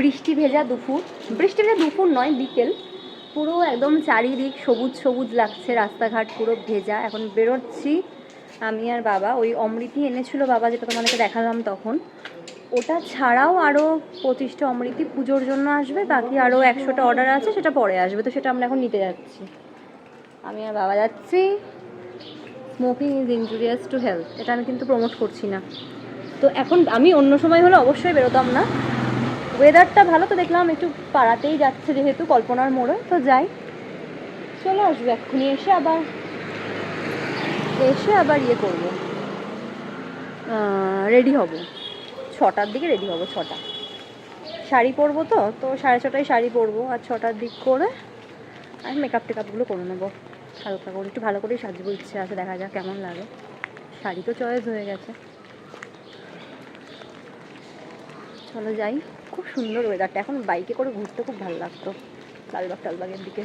বৃষ্টি ভেজা দুপুর। বৃষ্টি ভেজা দুপুর নয়, বিকেল। পুরো একদম চারিদিক সবুজ সবুজ লাগছে, রাস্তাঘাট পুরো ভেজা। এখন বেরোচ্ছি আমি আর বাবা। ওই অমৃতি এনেছিল বাবা, যেটা তোমাদেরকে দেখালাম তখন। ওটা ছাড়াও আরও পঁচিশটা অমৃতি পুজোর জন্য আসবে, বাকি আরও একশোটা অর্ডার আছে, সেটা পরে আসবে। তো সেটা আমরা এখন নিতে যাচ্ছি। আমি আর বাবা যাচ্ছি। Smoking is injurious to health এটা আমি কিন্তু প্রমোট করছি না। তো এখন আমি অন্য সময় হলে অবশ্যই বেরোতাম না। ওয়েদারটা ভালো তো দেখলাম, একটু পাড়াতেই যাচ্ছে যেহেতু, কল্পনার মোড়ে, তো যাই। চলে আসব এক্ষুনি এসে আবার এসে আবার ইয়ে করব। রেডি হব। ছটার দিকে রেডি হব, ছটা। শাড়ি পরবো তো তো সাড়ে ছটায় শাড়ি পরবো, আর ছটার দিক করে আর মেকআপ টেকআপগুলো করে নেব। হালকা করে, একটু ভালো করেই সাজবো, ইচ্ছে আছে, দেখা যাক কেমন লাগে। শাড়ি তো চয়েস হয়ে গেছে। চলো যাই। খুব সুন্দর ওয়েদারটা এখন বাইকে করে ঘুরতে খুব ভালো লাগতো। লালবাগ টালবাগের দিকে।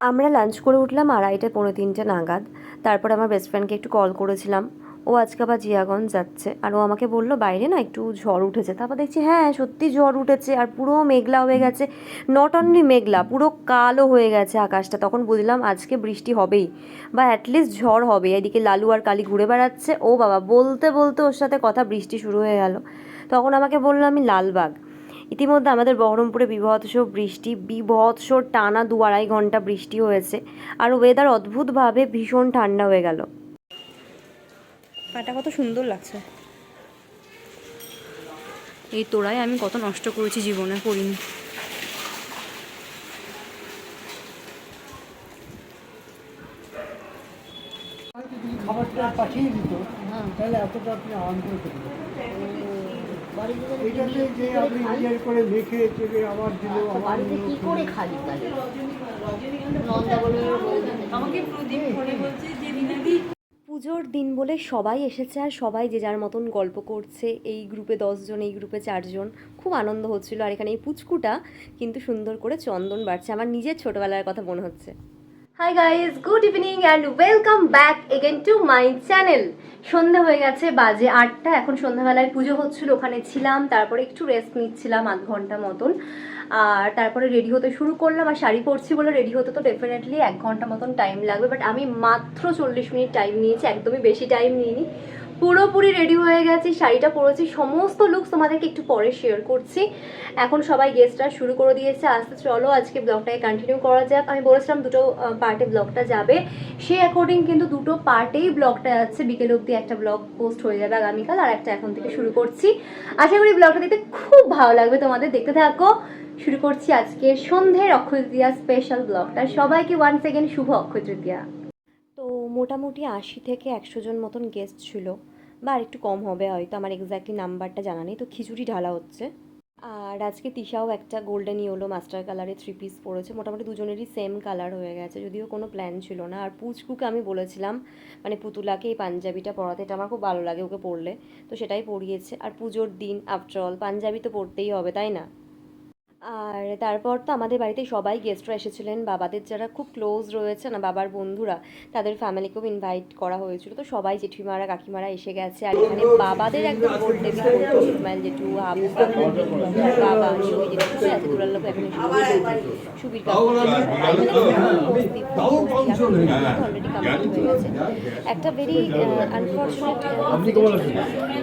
আমরা লাঞ্চ করে উঠলাম আড়াইটে পৌনে তিনটে নাগাদ। তারপর আমার বেস্ট ফ্রেন্ডকে একটু কল করেছিলাম। ও আজকে আবার জিয়াগঞ্জ যাচ্ছে। আর ও আমাকে বলল, বাইরে না একটু ঝড় উঠেছে। তারপর দেখছি হ্যাঁ সত্যি ঝড় উঠেছে। আর পুরো মেঘলা হয়ে গেছে। নট অনলি মেঘলা, পুরো কালো হয়ে গেছে আকাশটা। তখন বুঝলাম আজকে বৃষ্টি হবেই। বা অ্যাটলিস্ট ঝড় হবে। এদিকে লালু আর কালি ঘুরে বেড়াচ্ছে। ও বাবা, বলতে বলতে ওর সাথে কথা, বৃষ্টি শুরু হয়ে গেল। তখন আমাকে বলল আমি লালবাগ। ইতিমধ্যে আমাদের বহরমপুরে বিভৎস বৃষ্টি বিভৎস টানা দু আড়াই ঘণ্টা বৃষ্টি হয়েছে আর ওয়েদার অদ্ভুতভাবে ভীষণ ঠান্ডা হয়ে গেল। পাটা কত সুন্দর লাগছে। এই তোড়াই আমি কত নষ্ট করেছি জীবনে করিনি। খাবারটা পাঠিয়ে দিত তাহলে এতটা আপনি আরাম করে এটাতে যে আপনি করে চেপে আবার দিল বাড়িতে কি করে খালি তাহলে? নন্দা বলে আমাকে পুজোর দিন বলে সবাই এসেছে আর সবাই যে যার মতন গল্প করছে এই গ্রুপে দশজন এই গ্রুপে চারজন খুব আনন্দ হচ্ছিল। আর এখানে এই পুচকুটা কিন্তু সুন্দর করে চন্দন বাড়ছে। আমার নিজের ছোটবেলার কথা মনে হচ্ছে। Hi guys good evening and welcome back again to my channel সন্ধে হয়ে গেছে, বাজে আটটা। এখন সন্ধ্যাবেলায় পুজো হচ্ছিল, ওখানে ছিলাম, তারপরে একটু রেস্ট নিচ্ছিলাম আধ ঘণ্টা মতন। আর তারপরে রেডি হতে শুরু করলাম, আর শাড়ি পরছি বলে রেডি হতে তো ডেফিনেটলি এক ঘণ্টা মতন টাইম লাগবে বাট আমি মাত্র চল্লিশ মিনিট টাইম নিয়েছি, একদমই বেশি টাইম নিইনি। পুরোপুরি রেডি হয়ে গেছি, শাড়িটা পরেছি, সমস্ত লুকস তোমাদেরকে একটু পরে শেয়ার করছি। এখন সবাই গেস্টরা শুরু করে দিয়েছে, আস্তে চলো আজকে ব্লগটাকে কন্টিনিউ করা যাক। আমি বলেছিলাম দুটো পার্টে ব্লগটা যাবে। সেই অ্যাকর্ডিং কিন্তু দুটো পার্টেই ব্লগটা যাচ্ছে, বিকেল অবধি একটা ব্লগ পোস্ট হয়ে যাবে আগামীকাল, আর একটা এখন থেকে শুরু করছি। আশা করি ব্লগটা দেখতে খুব ভালো লাগবে তোমাদের, দেখতে থাকো। শুরু করছি আজকে সন্ধ্যের অক্ষয় তৃতীয়া স্পেশাল ব্লগটা সবাইকে ওয়ান সেকেন্ড শুভ অক্ষয় তৃতীয়া। তো মোটামুটি আশি থেকে একশো জন মতন গেস্ট ছিল। বা আর একটু কম হবে হয়তো, আমার এক্স্যাক্টলি নাম্বারটা জানা নেই, তো খিচুড়ি ঢালা হচ্ছে। আর আজকে তিশাও একটা গোল্ডেন ইয়েলো মাস্টার কালারে থ্রি পিস পরেছে, মোটামুটি দুজনেরই সেম কালার হয়ে গেছে, যদিও কোনো প্ল্যান ছিল না। আর পুচকুকে আমি বলেছিলাম মানে পুতুলাকে এই পাঞ্জাবিটা পরাতে, এটা আমার খুব ভালো লাগে ওকে পরলে, তো সেটাই পরিয়েছে। আর পুজোর দিন আফটার অল পাঞ্জাবি তো পরতেই হবে, তাই না? আর তারপর তো আমাদের বাড়িতে সবাই গেস্টরা এসেছিলেন। বাবাদের যারা খুব ক্লোজ রয়েছে না বাবার বন্ধুরা তাদের ফ্যামিলিকেও ইনভাইট করা হয়েছিল। তো সবাই জেঠিমারা কাকিমারা এসে গেছে। আর এখানে বাবাদের একদম গোল্ডে ইসমাইল জেঠু হাবু বাবা সুবি জেঠু সবাই আছে দুলাল লোক এখন সুবীর অলরেডি কমপ্লিট হয়ে গেছে। একটা ভেরি আনফর্চুনেট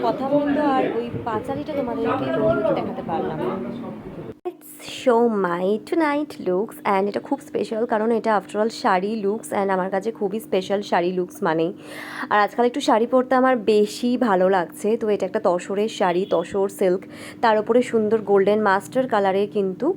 কথা বলতো আর ওই পাঁচালিটা তোমাদেরকে দেখাতে পারলাম না show my tonight looks and এটা খুব স্পেশাল কারণ এটা আফটারঅল শাড়ি লুকস অ্যান্ড আমার কাছে খুবই স্পেশাল শাড়ি লুকস মানেই আর আজকাল একটু শাড়ি পরতে আমার বেশি ভালো লাগছে। তো এটা একটা তসরের শাড়ি, তসর সিল্ক তার উপরে সুন্দর গোল্ডেন মাস্টার কালারের কিন্তু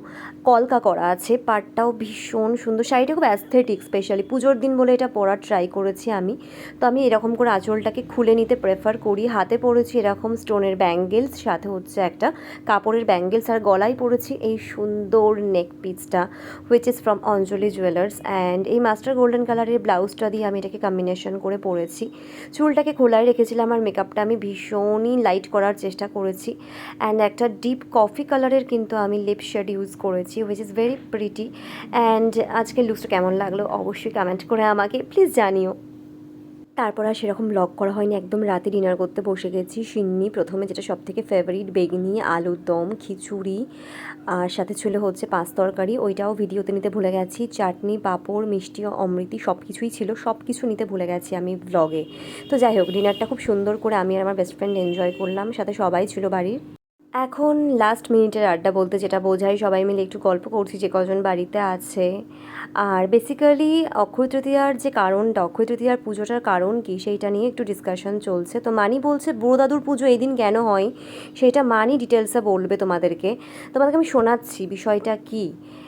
কলকা করা আছে। পাটটাও ভীষণ সুন্দর। শাড়িটা খুব অ্যাস্থেটিক স্পেশালি পুজোর দিন বলে এটা পরার ট্রাই করেছি আমি। তো আমি এরকম করে আঁচলটাকে খুলে নিতে প্রেফার করি। হাতে পরেছি এরকম স্টোনের ব্যাঙ্গেলস সাথে হচ্ছে একটা কাপড়ের ব্যাঙ্গেলস আর গলায় পরেছি। এই সুন্দর নেক পিসটা which is from Anjali jewellers and এই মাস্টার গোল্ডেন কালারের ব্লাউজটা দিয়ে আমি এটাকে কম্বিনেশন করে পরেছি। চুলটাকে খোলায় রেখেছিলাম আর মেকআপটা আমি ভীষণই লাইট করার চেষ্টা করেছি। অ্যান্ড একটা ডিপ কফি কালারের কিন্তু আমি লিপ শেড ইউজ করেছি which is very pretty and আজকের লুকসটা কেমন লাগল অবশ্যই কমেন্ট করে আমাকে প্লিজ জানিও। তারপর আর সেরকম ব্লগ করা হয়নি। একদম রাতে ডিনার করতে বসে গেছি। সিন্নি প্রথমে যেটা সব থেকে ফেভারিট বেগনি আলুর দম, খিচুড়ি, আর সাথে ছিল হচ্ছে পাঁচ তরকারি। ওইটাও ভিডিওতে নিতে ভুলে গেছি। চাটনি, পাঁপড়, মিষ্টি, অমৃতি সব কিছুই ছিল। সব কিছু নিতে ভুলে গেছি আমি ব্লগে তো যাই হোক ডিনারটা খুব সুন্দর করে আমি আর আমার বেস্ট ফ্রেন্ড এনজয় করলাম। সাথে সবাই ছিল বাড়ির। এখন লাস্ট মিনিটের আড্ডা বলতে যেটা বোঝাই সবাই মিলে একটু গল্প করছি, যে কজন বাড়িতে আছে। আর বেসিক্যালি অক্ষয় তৃতীয়ার যে কারণটা, অক্ষয় তৃতীয়ার পুজোটার কারণ কি, সেইটা নিয়ে একটু ডিসকাশন চলছে। তো মানি বলছে, বুড়ো দাদুর পুজো এই দিন কেন হয়? সেইটা মানি ডিটেলসে বলবে তোমাদেরকে। তোমাদেরকে আমি শোনাচ্ছি বিষয়টা কি।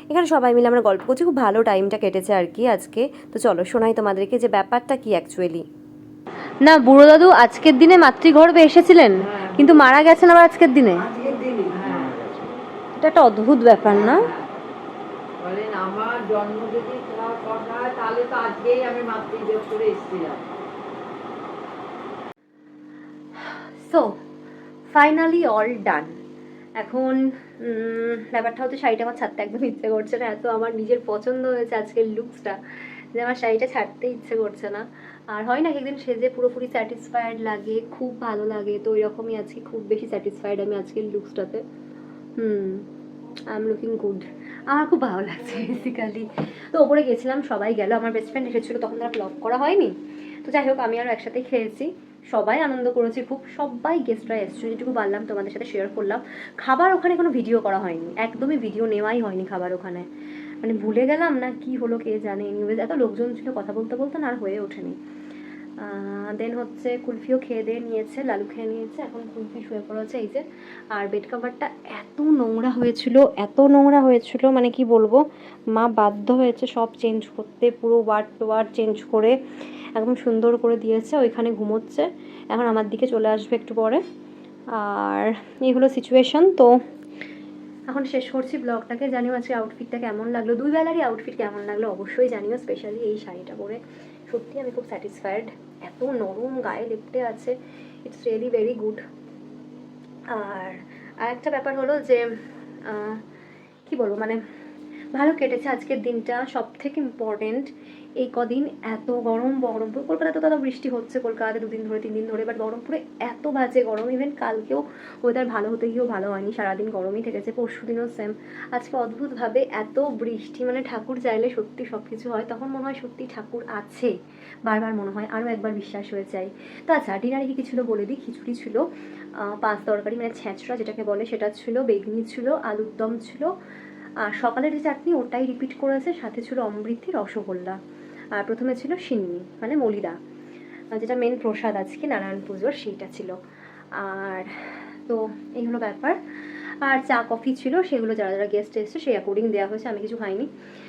এখানে সবাই মিলে আমরা গল্প করছি, খুব ভালো টাইমটা কেটেছে আর কি আজকে। তো চলো শোনাই তোমাদেরকে যে ব্যাপারটা কি অ্যাকচুয়ালি না, বুড়ো দাদু আজকের দিনে মাতৃগর্ভে এসেছিলেন, কিন্তু মারা গেছেন আবার আজকের দিনে। এটা একটা অদ্ভুত ব্যাপার না? বলেন আমার জন্ম যদি কথা হয় তাহলে তো আজকেই আমি মাতৃযোগ করে এসেছিলাম। সো ফাইনালি অল ডান এখন ব্যাপারটা হচ্ছে শাড়িটা আমার ছাড়তে একদম ইচ্ছে করছে না। এত আমার নিজের পছন্দ হয়েছে আজকের লুকসটা যে আমার শাড়িটা ছাড়তে ইচ্ছে করছে না। আর হয় না একদিন সেজে পুরোপুরি স্যাটিসফাইড লাগে খুব ভালো লাগে। তো এরকমই আজকে খুব বেশি স্যাটিসফাইড আমি আজকের লুকসটাতে hmm I am looking good আমার খুব ভালো লাগছে বেসিক্যালি তো ওপরে গেছিলাম, সবাই গেল, আমার বেস্ট ফ্রেন্ড এসেছিল, তখন তার ব্লগ করা হয়নি। তো যাই হোক, আমি আরও একসাথে খেয়েছি। সবাই আনন্দ করেছি, খুব সবাই গেস্টরা এসেছে যেটুকু পারলাম তোমাদের সাথে শেয়ার করলাম। খাবার ওখানে কোনো ভিডিও করা হয়নি, একদমই ভিডিও নেওয়াই হয়নি খাবার ওখানে। মানে ভুলে গেলাম না কি হলো কে জানে এনিওয়েজ এত লোকজন ছিল, কথা বলতে বলতে না আর হয়ে ওঠেনি। দেন হচ্ছে কুলফিও খেয়ে দিয়ে নিয়েছে, লালু খেয়ে নিয়েছে, এখন কুলফি শুয়ে পড়েছে, এই যে। আর বেড কাভারটা এত নোংরা হয়েছিল, এত নোংরা হয়েছিল মানে কি বলব, মা বাধ্য হয়েছে সব চেঞ্জ করতে, পুরো ওয়ার্ড টু ওয়ার্ড চেঞ্জ করে, একদম সুন্দর করে দিয়েছে, ওইখানে ঘুমোচ্ছে, এখন আমার দিকে চলে আসবে একটু পরে। আর এই হলো সিচুয়েশন তো এখন শেষ করছি ব্লগটাকে জানিও আজকে আউটফিটটা কেমন লাগল, দুই বেলারই আউটফিট কেমন লাগল, অবশ্যই জানিও স্পেশালি এই শাড়িটা পরে। সত্যি আমি খুব স্যাটিসফাইড এত নরম গায়ে লেপ্টে আছে ইটস রিয়েলি ভেরি গুড আর আর একটা ব্যাপার হলো যে কি বলব মানে ভালো কেটেছে আজকের দিনটা। সব থেকে ইম্পর্টেন্ট এই কদিন এত গরম, বহরমপুর কলকাতাতে তো বৃষ্টি হচ্ছে, কলকাতাতে দুদিন ধরে তিন দিন ধরে বাট বহরমপুরে এত বাজে গরম ইভেন কালকেও ওয়েদার ভালো হতে গিয়েও ভালো হয়নি, সারাদিন গরমই থেকেছে পরশু দিনও সেম আজকে অদ্ভুতভাবে এত বৃষ্টি মানে ঠাকুর চাইলে সত্যি সব কিছু হয়, তখন মনে হয় সত্যি ঠাকুর আছে, বারবার মনে হয়, আরও একবার বিশ্বাস হয়ে যায়। তো আচ্ছা ডিনারে কি ছিল বলে দিই? খিচুড়ি ছিল পাঁচ তরকারি মানে ছ্যাঁচড়া যেটাকে বলে, সেটা ছিল, বেগুনি ছিল আলুর দম ছিল, আর সকালের যে চাটনি, ওটাই রিপিট করেছে, সাথে ছিল অমৃতি রসগোল্লা। আর প্রথমে ছিল সিন্নি মানে মলিদা যেটা মেন প্রসাদ আজকে নারায়ণ পুজোর সেইটা ছিল। আর তো এই হলো ব্যাপার। আর চা, কফি ছিল, সেগুলো যারা যারা গেস্ট এসেছে সেই অ্যাকর্ডিং দেওয়া হয়েছে, আমি কিছু খাইনি।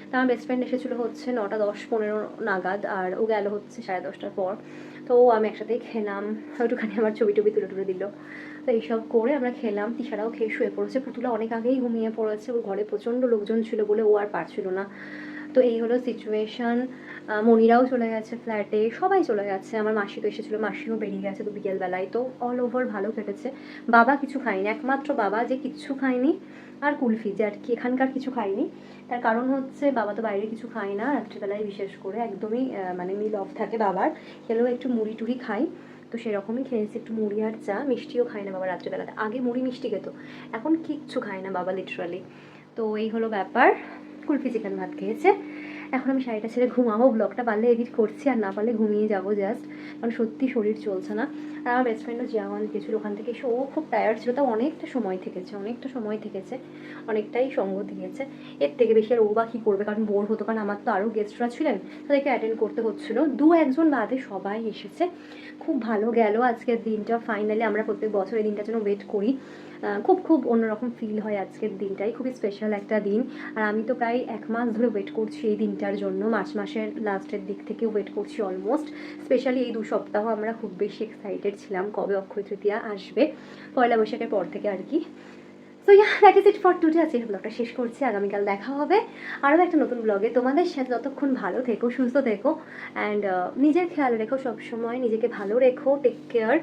তো আমার বেস্ট ফ্রেন্ড এসেছিল হচ্ছে নটা দশ পনেরো নাগাদ, আর ও গেল হচ্ছে সাড়ে দশটার পর। তো আমি একসাথেই খেলাম ওইটুখানি আমার ছবি টবি তুলে তুলে দিল। তো এইসব করে আমরা খেলাম। তিশারাও খেয়ে শুয়ে পড়েছে। পুতুলা অনেক আগেই ঘুমিয়ে পড়েছে। ওর ঘরে প্রচণ্ড লোকজন ছিল বলে ও আর পারছিল না। তো এই হলো সিচুয়েশন মনিরাও চলে গেছে ফ্ল্যাটে সবাই চলে গেছে। আমার মাসি তো এসেছিল, মাসিও বেরিয়ে গেছে তো বিকেলবেলায়। তো অল ওভার ভালো কেটেছে। বাবা কিছু খায়নি, একমাত্র বাবা যে কিচ্ছু খায়নি, আর কুলফি যে আর কি, এখানকার কিছু খায়নি। তার কারণ হচ্ছে বাবা তো বাইরে কিছু খায় না, রাত্রিবেলায় বিশেষ করে একদমই মানে মিল অফ থাকে বাবার। খেলেও একটু মুড়ি টুড়ি খাই তো সেরকমই খেয়েছি একটু মুড়ি আর চা। মিষ্টিও খায় না বাবা রাত্রিবেলাতে। আগে মুড়ি মিষ্টি খেত। এখন কিচ্ছু খায় না বাবা লিটারালি তো এই হলো ব্যাপার। কুলফি চিকেন ভাত খেয়েছে। এখন আমি শাড়িটা ছেড়ে ঘুমাবো ব্লগটা পারলে এডিট করছি, আর না পারলে ঘুমিয়ে যাব জাস্ট কারণ সত্যি শরীর চলছে না। আর আমার বেস্ট ফ্রেন্ডও জিয়াওয়ান গেছিল ওখান থেকে। এসে ও খুব টায়ার্ড ছিল, তাও অনেকটা সময় থেকেছে, অনেকটা সময় থেকেছে, অনেকটাই সঙ্গ দিয়েছে। এর থেকে বেশি আর ও বা কী করবে, কারণ বোর হতো, কারণ আমার তো আরও গেস্টরা ছিলেন, তাদেরকে অ্যাটেন্ড করতে হচ্ছিল। দু একজন বাদে সবাই এসেছে। খুব ভালো গেল আজকের দিনটা। ফাইনালি আমরা প্রত্যেক বছর এই দিনটার জন্য ওয়েট করি। খুব খুব অন্যরকম ফিল হয় আজকের দিনটাই। খুবই স্পেশাল একটা দিন। আর আমি তো প্রায় এক মাস ধরে ওয়েট করছি এই দিনটার জন্য। মার্চ মাসের লাস্টের দিক থেকে ওয়েট করছি অলমোস্ট স্পেশালি এই দু সপ্তাহ আমরা খুব বেশি এক্সাইটেড ছিলাম কবে অক্ষয় তৃতীয়া আসবে, পয়লা বৈশাখের পর থেকে আর কি। So yeah that is it for today আজকে ব্লগটা শেষ করছি। আগামীকাল দেখা হবে। আরও একটা নতুন ব্লগে তোমাদের সাথে যতক্ষণ ভালো থেকো, সুস্থ থেকো অ্যান্ড নিজের খেয়াল রেখো সবসময়। নিজেকে ভালো রেখো টেক কেয়ার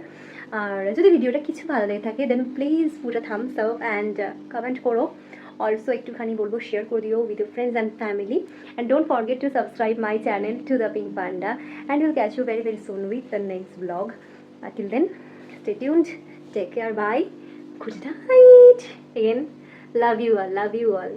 আর যদি ভিডিওটা কিছু ভালো লেগে থাকে then please uh thumbs up and comment করো। অলসো একটুখানি বলব শেয়ার করে দিও with friends and family and don't forget to subscribe my channel to the Pink Panda and will catch you very very soon with the next blog till then stay tuned take care bye good night again love you all. Love you all.